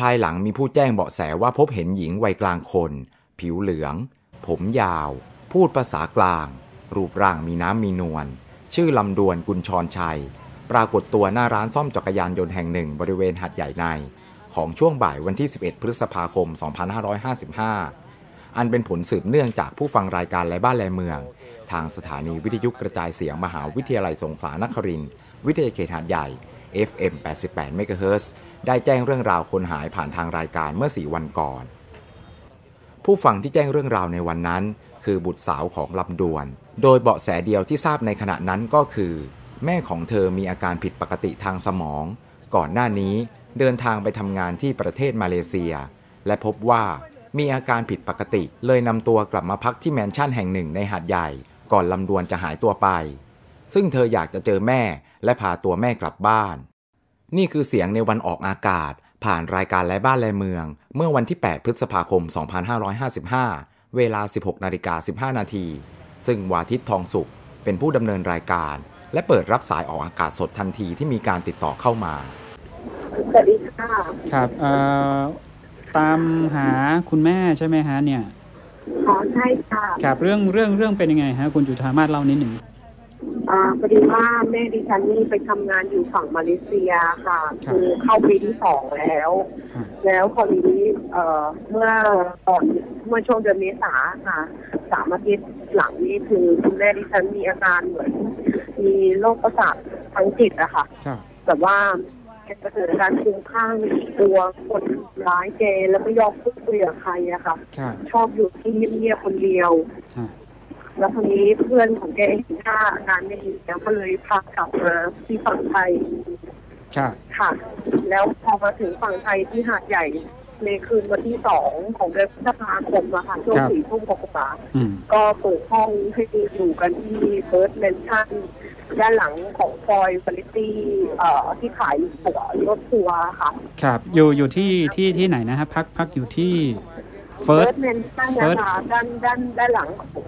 ภายหลังมีผู้แจ้งเบาะแสว่าพบเห็นหญิงวัยกลางคน ผิวเหลือง ผมยาว พูดภาษากลาง รูปร่างมีน้ำมีนวล ชื่อลำดวนกุลชรชัย ปรากฏตัวหน้าร้านซ่อมจักรยานยนต์แห่งหนึ่งบริเวณหัดใหญ่ใน ของช่วงบ่ายวันที่ 11 พฤษภาคม 2555 อันเป็นผลสืบเนื่องจากผู้ฟังรายการและบ้านแลเมือง ทางสถานีวิทยุกระจายเสียงมหาวิทยาลัยสงขลานครินทร์วิทยาเขตหาดใหญ่ FM 88 MHz ได้แจ้งเรื่องราวคนหายผ่านทางรายการเมื่อ 4 วันก่อน ผู้ฟังที่แจ้งเรื่องราวในวันนั้น คือบุตรสาวของลำดวน โดยเบาะแสเดียวที่ทราบในขณะนั้นก็คือ แม่ของเธอมีอาการผิดปกติทางสมอง ก่อนหน้านี้เดินทางไปทำงานที่ประเทศมาเลเซีย และพบว่ามีอาการผิดปกติ เลยนำตัวกลับมาพักที่แมนชั่นแห่งหนึ่งในหาดใหญ่ ก่อนลำดวนจะหายตัวไป ซึ่งเธออยากจะเจอแม่และพาตัวแม่กลับบ้าน นี่คือเสียงในวันออกอากาศ ผ่านรายการและบ้านและเมือง เมื่อวันที่ 8 พฤษภาคม 2555 เวลา 16นาฬิกา15 นาที ซึ่งวาทิตทองสุขเป็นผู้ดำเนินรายการ และเปิดรับสายออกอากาศสดทันทีที่มีการติดต่อเข้ามาสวัสดีค่ะครับเอ่อตามหาคุณแม่ใช่ไหมฮะเนี่ยอ๋อใช่ค่ะ ครับเรื่องเรื่องเรื่องเป็นยังไงฮะคุณจุธามาศเล่านิดหนึ่ง อ่าพอดีว่าแม่ดิฉันนี่ไปทำงานอยู่ฝั่งมาเลเซียค่ะคือเข้าปีที่สองแล้ว ครับ แล้วพอดีเอ่อเมื่อตอนเมื่อช่วงเดือนเมษาค่ะสามอาทิตย์หลังนี้คือคุณแม่ดิฉันมีอาการเหมือน มีโรคประสาททางจิตอะค่ะ ครับ แต่ว่าแกจะเกิดอาการคลุ้มคลั่งกลัวคนร้ายแกแล้วไม่ยอมพูดคุยกับใครอะค่ะ ครับ ชอบอยู่ที่เงียบๆคนเดียว ฮะ แล้วทีนี้เพื่อนของแกเห็นว่าอาการไม่ดีแล้วก็เลยพากลับมาที่ฝั่งไทยครับค่ะ แล้วพอมาถึงฝั่งไทยที่หาดใหญ่ในคืนวันที่สองของเดือนพฤษภาคมอะค่ะช่วงสี่ทุ่มกว่าๆอืมก็เปิดห้องให้อยู่กันที่เฟิร์สเมนชั่นด้านหลังของฟอยฟลิตี้เอ่อที่ขายตั๋วรถทัวร์ค่ะ ครับ อยู่อยู่ที่ที่ที่ไหนนะฮะพักพักอยู่ที่ เฟิร์สเมนชั่น First นะคะด้านด้านด้านหลังของ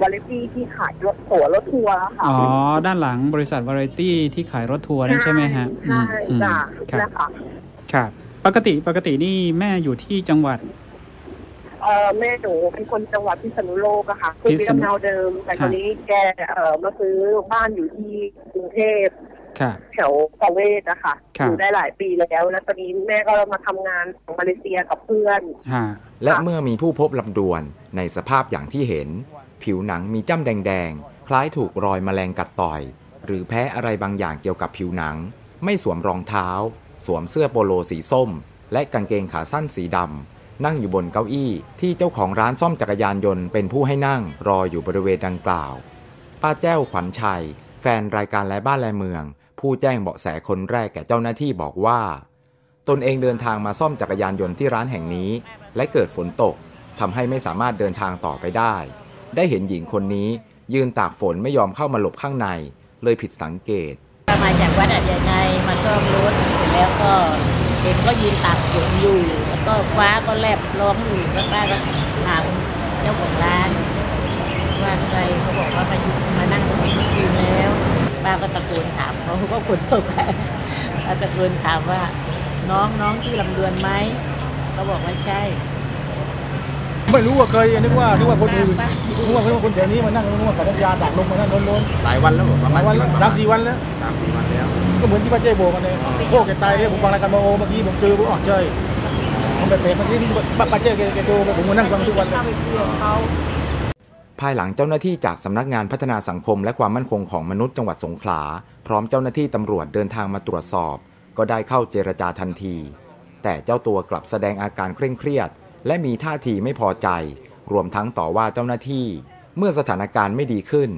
วาเลตี้ที่ขายรถตั๋วรถทัวร์ค่ะอ๋อ ด้านหลังบริษัทวาไรตี้ที่ขายรถทัวร์นั่นใช่ไหมฮะอืใช่มอืมจ้ะครับนะคะครับปกติปกตินี่แม่อยู่ที่จังหวัดเอ่อแม่หนูเป็นคนจังหวัดพิษณุโลกอะค่ะคือพิมีษณุลำเนาเดิม แต่ครัตบอนนี้แกเอ่อมาซื้อบ้านอยู่ที่กรุงเทพครับ แถวประเวศอะค่ะครับอยู่ได้หลายปีแล้ว แล้วตอนนี้แม่ก็มาทำงานของมาเลเซียกับเพื่อนฮะและเมื่อมีผู้พบลำดวนในสภาพอย่างที่เห็น ผิวหนังมีจ้ำแดงๆ คล้ายถูกรอยแมลงกัดต่อย หรือแพ้อะไรบางอย่างเกี่ยวกับผิวหนัง ไม่สวมรองเท้า สวมเสื้อโปโลสีส้ม และกางเกงขาสั้นสีดำนั่งอยู่บนเก้าอี้ที่เจ้าของร้านซ่อมจักรยานยนต์เป็นผู้ให้นั่งรออยู่บริเวณดังกล่าว ป้าแจ้วขวัญชัย แฟนรายการและบ้านและเมือง ผู้แจ้งเบาะแสคนแรกแก่เจ้าหน้าที่บอกว่า ตนเองเดินทางมาซ่อมจักรยานยนต์ที่ร้านแห่งนี้ และเกิดฝนตกทำให้ไม่สามารถเดินทางต่อไปได้ ได้เห็นหญิงคนนี้ยืนตากฝนไม่ยอมเข้ามาหลบข้างใน เลยผิดสังเกต มาจากวัดอาจยายมาซ่อมรถเสร็จแล้วก็เห็นก็ยืนตากฝนอยู่แล้วก็ฟ้าก็แลบร้องอยู่แล้วป้าก็ถามเจ้าของร้าน ว่าใครเขาบอกว่ามาอยู่มานั่งตรงนี้เมื่อคืนแล้ว ป้าก็ตะโกนถามเขาก็ฝนตกอะป้าตะโกนถามว่า น้องน้องที่อลำดวนไหมเขาบอกว่าใช่ ไม่รู้ว่าเคยนึกว่านึกว่าคนอื่นป้านึกว่านึกว่าคนแถวนี้มานั่งนึกว่าขายน้ำยาตากลมมานั่งล้นหลายวันแล้วผมประๆมาณวันกี่วันสามสี่วันแล้วสามสี่วันแล้ว ก็เหมือนที่ป้าเจ้โบอกกันเลยโอ้แกตายเลยผมฟังรายการมาโอเมื่อกี้ผมเจอผมอ๋อใช่ผมแบบแปลกเมื่อกี้ที่ป้าป้าเจ้แกแกโทรมาผมมานั่งฟังทุกวันเลย ภายหลังเจ้าหน้าที่จากสำนักงานพัฒนาสังคมและความมั่นคงของมนุษย์จังหวัดสงขลา พร้อมเจ้าหน้าที่ตำรวจเดินทางมาตรวจสอบ ก็ได้เข้าเจรจาทันที แต่เจ้าตัวกลับแสดงอาการเคร่งเครียด และมีท่าทีไม่พอใจ รวมทั้งต่อว่าเจ้าหน้าที่ เมื่อสถานการณ์ไม่ดีขึ้น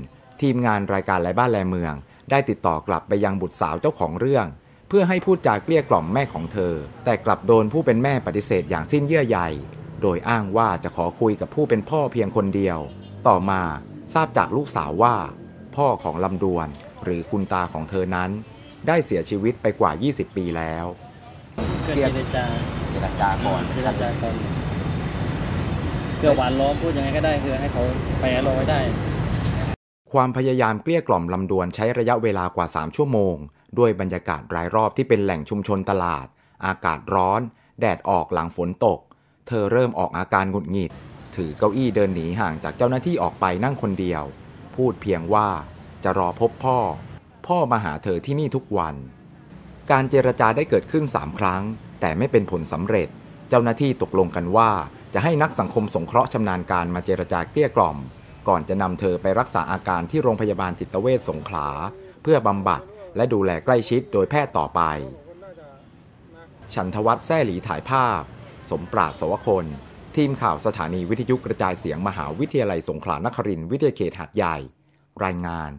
ทีมงานรายการแลบ้านแลเมือง ได้ติดต่อกลับไปยังบุตรสาวเจ้าของเรื่อง เพื่อให้พูดจาเกลี้ยกล่อมแม่ของเธอ แต่กลับโดนผู้เป็นแม่ปฏิเสธอย่างสิ้นเยื่อใยโดยอ้างว่าจะขอคุยกับผู้เป็นพ่อเพียงคนเดียว ต่อมาทราบจากลูกสาวว่า พ่อของลำดวนหรือคุณตาของเธอนั้น ได้เสียชีวิตไปกว่า 20 ปีแล้วเพื่อเจรจาเจรจาก่อนเจรจาก่อนเพื่อหวานล้อมพูดยังไงก็ได้คือให้เขาไปรอไว้ได้ ความพยายามเกลี้ยกล่อมลำดวนใช้ระยะเวลากว่า 3 ชั่วโมง ด้วยบรรยากาศรายรอบที่เป็นแหล่งชุมชนตลาด อากาศร้อน แดดออกหลังฝนตก เธอเริ่มออกอาการหงุดหงิด ถือเก้าอี้เดินหนีห่างจากเจ้าหน้าที่ออกไปนั่งคนเดียว พูดเพียงว่าจะรอพบพ่อ พ่อมาหาเธอที่นี่ทุกวัน การเจรจาได้เกิดขึ้น3ครั้ง แต่ไม่เป็นผลสำเร็จ เจ้าหน้าที่ตกลงกันว่า จะให้นักสังคมสงเคราะห์ชำนาญการมาเจรจาเกลี้ยกล่อม ก่อนจะนำเธอไปรักษาอาการที่โรงพยาบาลจิตเวชสงขลา เพื่อบำบัดและดูแลใกล้ชิดโดยแพทย์ต่อไปฉันทวัฒน์แซ่หลีถ่ายภาพ สมปราดสวคน ทีมข่าวสถานีวิทยุกระจายเสียงมหาวิทยาลัยสงขลานครินทร์วิทยาเขตหาดใหญ่ รายงาน